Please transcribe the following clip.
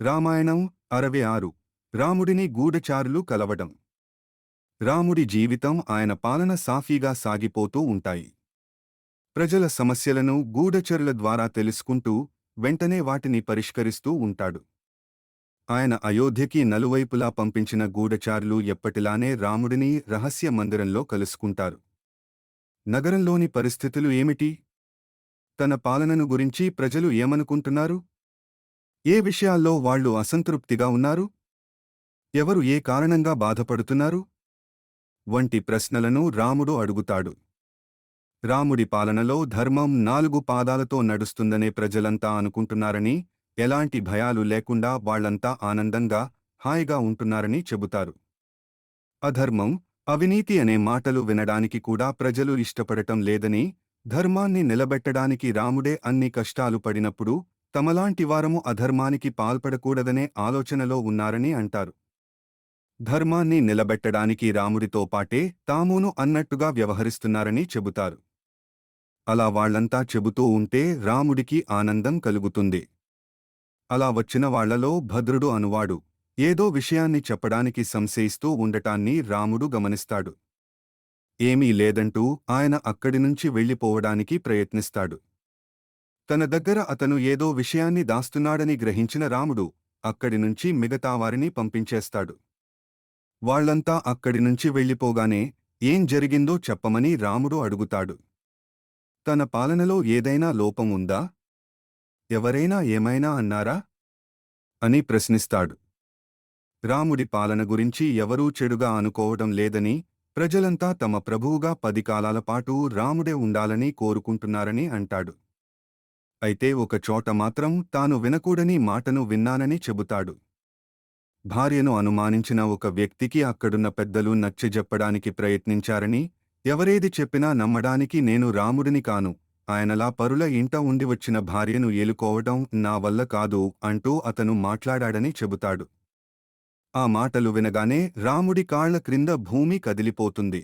రామాయణం అరవై ఆరు. రాముడిని గూఢచారులు కలవడం. రాముడి జీవితం ఆయన పాలన సాఫీగా సాగిపోతూ ఉంటాయి. ప్రజల సమస్యలను గూఢచరుల ద్వారా తెలుసుకుంటూ వెంటనే వాటిని పరిష్కరిస్తూ ఉంటాడు. ఆయన అయోధ్యకి నలువైపులా పంపించిన గూఢచారులు ఎప్పటిలానే రాముడిని రహస్య మందిరంలో కలుసుకుంటారు. నగరంలోని పరిస్థితులు ఏమిటి? తన పాలనను గురించి ప్రజలు ఏమనుకుంటున్నారు? ఏ విషయాల్లో వాళ్ళు అసంతృప్తిగా ఉన్నారు? ఎవరు ఏ కారణంగా బాధపడుతున్నారు? వంటి ప్రశ్నలను రాముడు అడుగుతాడు. రాముడి పాలనలో ధర్మం నాలుగు పాదాలతో నడుస్తుందనే ప్రజలంతా అనుకుంటున్నారని ఎలాంటి భయాలు లేకుండా వాళ్ళంతా ఆనందంగా హాయిగా ఉంటున్నారని చెబుతారు. అధర్మం అవినీతి అనే మాటలు వినడానికి కూడా ప్రజలు ఇష్టపడటం లేదని ధర్మాన్ని నిలబెట్టడానికి రాముడే అన్ని కష్టాలు పడినప్పుడు తమలాంటి వారము అధర్మానికి పాల్పడకూడదనే ఆలోచనలో ఉన్నారని అంటారు. ధర్మాన్ని నిలబెట్టడానికి రాముడితో పాటే తామును అన్నట్టుగా వ్యవహరిస్తున్నారని చెబుతారు. అలా వాళ్ళంతా చెబుతూ ఉంటే రాముడికి ఆనందం కలుగుతుంది. అలా వచ్చిన వాళ్ళలో భద్రుడు అనువాడు. ఏదో విషయాన్ని చెప్పడానికి సంశయిస్తూ ఉండటాన్ని రాముడు గమనిస్తాడు. ఏమీ లేదంటూ ఆయన అక్కడి నుంచి వెళ్ళిపోవడానికి ప్రయత్నిస్తాడు. తన దగ్గర అతను ఏదో విషయాన్ని దాస్తున్నాడని గ్రహించిన రాముడు అక్కడి నుంచి మిగతా వారిని పంపించేస్తాడు. వాళ్ళంతా అక్కడి నుంచి వెళ్ళిపోగానే ఏం జరిగిందో చెప్పమని రాముడు అడుగుతాడు. తన పాలనలో ఏదైనా లోపం ఉందా? ఎవరైనా ఏమైనా అన్నారా? అని ప్రశ్నిస్తాడు. రాముడి పాలన గురించి ఎవరూ చెడుగా అనుకోవడం లేదని ప్రజలంతా తమ ప్రభువుగా పది కాలాల పాటు రాముడే ఉండాలని కోరుకుంటున్నారని అంటాడు. అయితే ఒక చోట మాత్రం తాను వినకూడని మాటను విన్నానని చెబుతాడు. భార్యను అనుమానించిన ఒక వ్యక్తికి అక్కడున్న పెద్దలు నచ్చజెప్పడానికి ప్రయత్నించారని ఎవరేది చెప్పినా నమ్మడానికి నేను రాముడిని కాను ఆయనలా పరుల ఇంట ఉండి వచ్చిన భార్యను ఏలుకోవటం నా వల్ల కాదు అంటూ అతను మాట్లాడాడని చెబుతాడు. ఆ మాటలు వినగానే రాముడి కాళ్ళ క్రింద భూమి కదిలిపోతుంది.